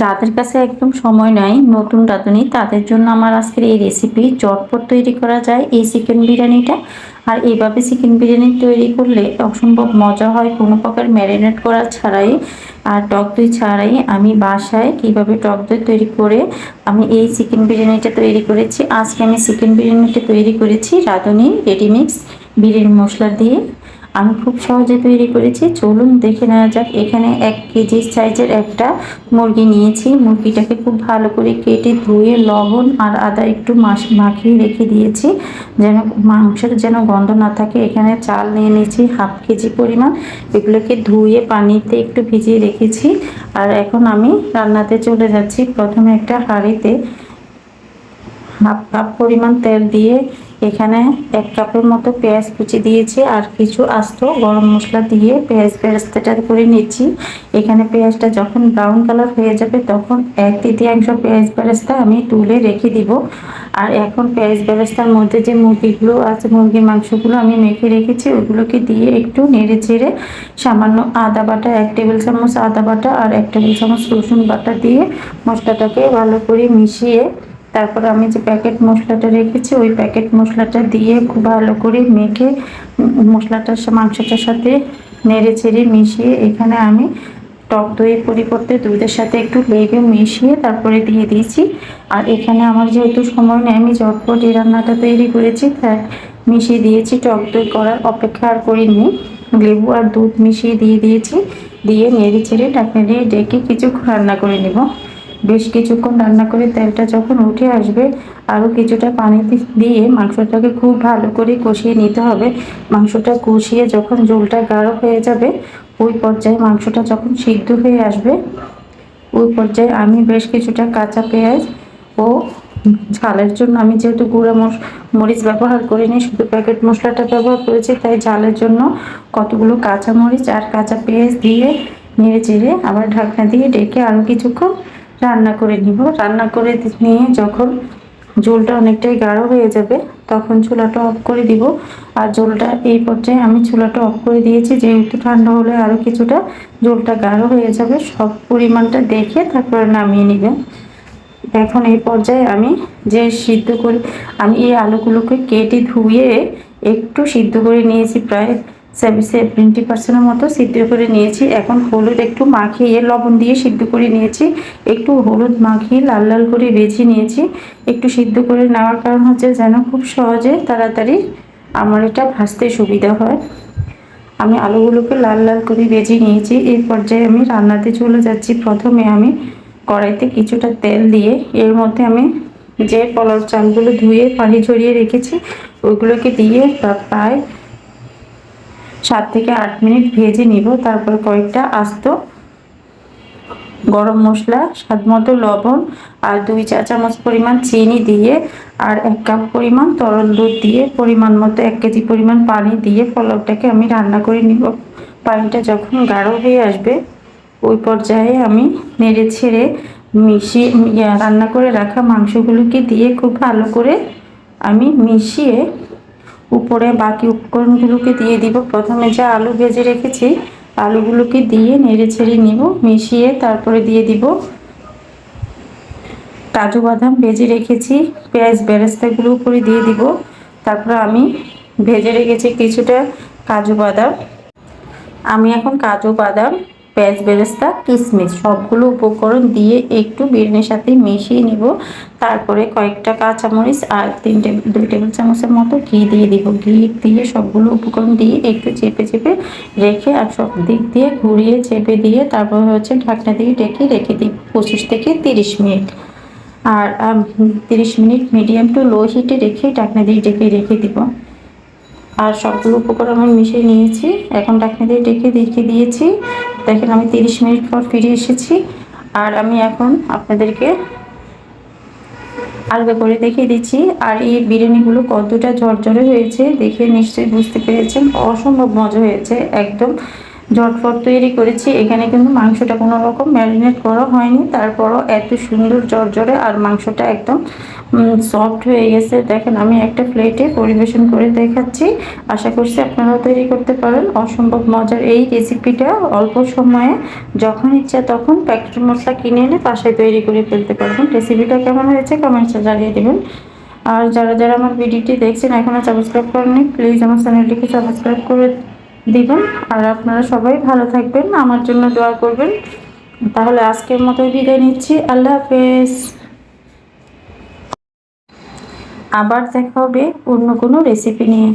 যাদের কাছে একদম সময় নাই, নতুন রাঁধুনি, তাদের জন্য আমার আজকের এই রেসিপি চটপট তৈরি করা যায় এই চিকেন বিরিয়ানিটা। আর এইভাবে চিকেন বিরিয়ানি তৈরি করলে অসম্ভব মজা হয়, কোনো প্রকার ম্যারিনেট করা ছাড়াই আর টক দই ছাড়াই। আমি বাসায় কীভাবে টক দই তৈরি করে আমি এই চিকেন বিরিয়ানিটা তৈরি করেছি। আজকে আমি চিকেন বিরিয়ানিটা তৈরি করেছি রাঁধুনি রেডিমিক্স বিরিয়ানি মশলা দিয়ে। আমি খুব সহজে তৈরি করেছি। চলুন দেখে নেওয়া যাক। এখানে এক কেজি সাইজের একটা মুরগি নিয়েছি। মুরগিটাকে খুব ভালো করে কেটে ধুয়ে, লবণ আর আদা একটু মাখিয়ে রেখে দিয়েছি। যেন মাংসের যেন গন্ধ না থাকে, এখানে চাল নিয়ে নিয়েছি হাফ কেজি পরিমাণ। এগুলোকে ধুয়ে পানিতে একটু ভিজিয়ে রেখেছি। আর এখন আমি রান্নাতে চলে যাচ্ছি। প্রথমে একটা হাঁড়িতে হাফ কাপ পরিমাণ তেল দিয়ে এখানে এক কাপের মতো পেঁয়াজ কুচি দিয়েছি আর কিছু আস্ত গরম মশলা দিয়ে পেঁয়াজ বেরেস্তাটা করে নিচ্ছি। এখানে পেঁয়াজটা যখন ব্রাউন কালার হয়ে যাবে তখন এক তৃতীয়াংশ পেঁয়াজ বেরেস্তা আমি তুলে রেখে দিব। আর এখন পেঁয়াজ বেরেস্তার মধ্যে যে মুরগিগুলো আছে মুরগির মাংসগুলো আমি মেখে রেখেছি, ওগুলোকে দিয়ে একটু নেড়ে চেড়ে সামান্য আদা বাটা, এক টেবিল চামচ আদা বাটা আর এক টেবিল চামচ রসুন বাটা দিয়ে মশলাটাকে ভালো করে মিশিয়ে তারপর আমি যে প্যাকেট মশলাটা রেখেছি, ওই প্যাকেট মশলাটা দিয়ে খুব ভালো করে মেখে মশলাটার মাংসটার সাথে নেড়ে চেড়ে মিশিয়ে এখানে আমি টক দইয়ের পরিবর্তে দুধের সাথে একটু লেগে মিশিয়ে তারপরে দিয়ে দিয়েছি। আর এখানে আমার যেহেতু সময় নেই, আমি ঝটপট এই রান্নাটা তৈরি করেছি, তাই মিশিয়ে দিয়েছি, টক দই করার অপেক্ষা আর করিনি। লেবু আর দুধ মিশিয়ে দিয়ে দিয়েছি, দিয়ে নেড়ে ছেড়ে ঢাকা দিয়ে ডেকে কিছুক্ষণ রান্না করে নেব। বেশ কিছুক্ষণ রান্না করে তেলটা যখন উঠে আসবে, আরও কিছুটা পানি দিয়ে মাংসটাকে খুব ভালো করে কষিয়ে নিতে হবে। মাংসটা কষিয়ে যখন জলটা গাঢ় হয়ে যাবে, ওই পর্যায়ে মাংসটা যখন সিদ্ধ হয়ে আসবে, ওই পর্যায়ে আমি বেশ কিছুটা কাঁচা পেঁয়াজ ও ঝালের জন্য, আমি যেহেতু গুঁড়া মশ মরিচ ব্যবহার করিনি, শুধু প্যাকেট মশলাটা ব্যবহার করেছি, তাই ঝালের জন্য কতগুলো কাঁচা মরিচ আর কাঁচা পেঁয়াজ দিয়ে নেড়ে চেড়ে আবার ঢাকনা দিয়ে ডেকে আরও কিছুক্ষণ রান্না করে নিব। রান্না করে নিয়ে যখন ঝোলটা অনেকটাই গাঢ় হয়ে যাবে, তখন চুলাটা অফ করে দিব। আর ঝোলটা এই পর্যায়ে আমি চুলাটা অফ করে দিয়েছি, যেহেতু ঠান্ডা হলে আরও কিছুটা ঝোলটা গাঢ় হয়ে যাবে। সব পরিমাণটা দেখে তারপরে নামিয়ে নেবেন। এখন এই পর্যায়ে আমি যে সিদ্ধ করি, আমি এই আলুগুলোকে কেটে ধুয়ে একটু সিদ্ধ করে নিয়েছি প্রায় সেভেন্টি পার্সেন্টের মতো সিদ্ধ করে নিয়েছি। এখন হলুদ একটু মাখিয়ে, লবণ দিয়ে সিদ্ধ করে নিয়েছি। একটু হলুদ মাখিয়ে লাল লাল করে বেছে নিয়েছি। একটু সিদ্ধ করে নেওয়ার কারণ হচ্ছে যেন খুব সহজে তাড়াতাড়ি আমার এটা ভাজতে সুবিধা হয়। আমি আলুগুলোকে লাল লাল করে বেজে নিয়েছি। এই পর্যায়ে আমি রান্নাতে চলে যাচ্ছি। প্রথমে আমি কড়াইতে কিছুটা তেল দিয়ে, এর মধ্যে আমি যে পলার চালগুলো ধুয়ে পানি ঝরিয়ে রেখেছি ওইগুলোকে দিয়ে প্রায় সাত থেকে আট মিনিট ভেজে নিব। তারপর কয়েকটা আস্ত গরম মশলা, স্বাদ মতো লবণ আর দুই চা চামচ পরিমাণ চিনি দিয়ে আর এক কাপ পরিমাণ তরল দুধ দিয়ে পরিমাণ মতো এক কেজি পরিমাণ পানি দিয়ে পোলাওটাকে আমি রান্না করে নিব। পানিটা যখন গাঢ় হয়ে আসবে, ওই পর্যায়ে আমি নেড়ে ছেড়ে মিশিয়ে রান্না করে রাখা মাংসগুলোকে দিয়ে খুব ভালো করে আমি মিশিয়ে উপরে বাকি উপকরণগুলোকে দিয়ে দিব। প্রথমে যা আলু ভেজে রেখেছি, আলুগুলোকে দিয়ে নেড়ে ছেড়ে নিব, মিশিয়ে তারপরে দিয়ে দিব। কাজু বাদাম ভেজে রেখেছি, পেঁয়াজ বেরেস্তাগুলো উপরে দিয়ে দিব। তারপর আমি ভেজে রেখেছি কিছুটা কাজু বাদাম। আমি এখন কাজু বাদাম পেঁয়াজ, বেরেস্তা কিশমিশ সবগুলো উপকরণ দিয়ে একটু বিরিয়ানির সাথে মিশিয়ে নিব। তারপরে কয়েকটা কাঁচামরিচ আর তিন টেবিল, দুই টেবিল চামচের মতো ঘি দিয়ে দিব। ঘি দিয়ে সবগুলো উপকরণ দিয়ে একটু চেপে চেপে রেখে আর সব দিক দিয়ে ঘুরিয়ে, চেপে দিয়ে তারপর হচ্ছে ঢাকনা দিয়ে ডেকে রেখে দিই পঁচিশ থেকে তিরিশ মিনিট। আর তিরিশ মিনিট মিডিয়াম টু লো হিটে রেখে ঢাকনা দিয়ে ডেকে রেখে দিব। আর সবগুলো উপকরণ আমি মিশিয়ে নিয়েছি। এখন ঢাকনা দিয়ে ডেকে রেখে দিয়েছি। দেখেন, আমি তিরিশ মিনিট পর ফিরে এসেছি আর আমি এখন আপনাদেরকে আলগা করে দেখিয়ে দিচ্ছি। আর এই বিরিয়ানিগুলো কতটা ঝরঝরে হয়েছে দেখে নিশ্চয়ই বুঝতে পেরেছেন। অসম্ভব মজা হয়েছে, একদম। ঝটফট তৈরি করেছি। এখানে কিন্তু মাংসটা কোনো রকম ম্যারিনেট করা হয়নি। তারপরও এত সুন্দর জর্জরে আর মাংসটা একদম সফট হয়ে গেছে। দেখেন, আমি একটা প্লেটে পরিবেশন করে দেখাচ্ছি। আশা করছি আপনারাও তৈরি করতে পারেন। অসম্ভব মজার এই রেসিপিটা অল্প সময়ে যখন ইচ্ছা তখন প্যাকেট মশলা কিনে এনে বাসায় তৈরি করে ফেলতে পারবেন। রেসিপিটা কেমন হয়েছে কমেন্টসে জানিয়ে দেবেন। আর যারা যারা আমার ভিডিওটি দেখছেন এখনও সাবস্ক্রাইব করেনি প্লিজ আমার চ্যানেলটিকে সাবস্ক্রাইব করে দিবেন আর আপনারা সবাই ভালো থাকবেন, আমার জন্য দোয়া করবেন। তাহলে আজকের মতো বিদায় নিচ্ছি, আল্লাহ হাফেজ। আবার দেখা হবে অন্য কোনো রেসিপি নিয়ে।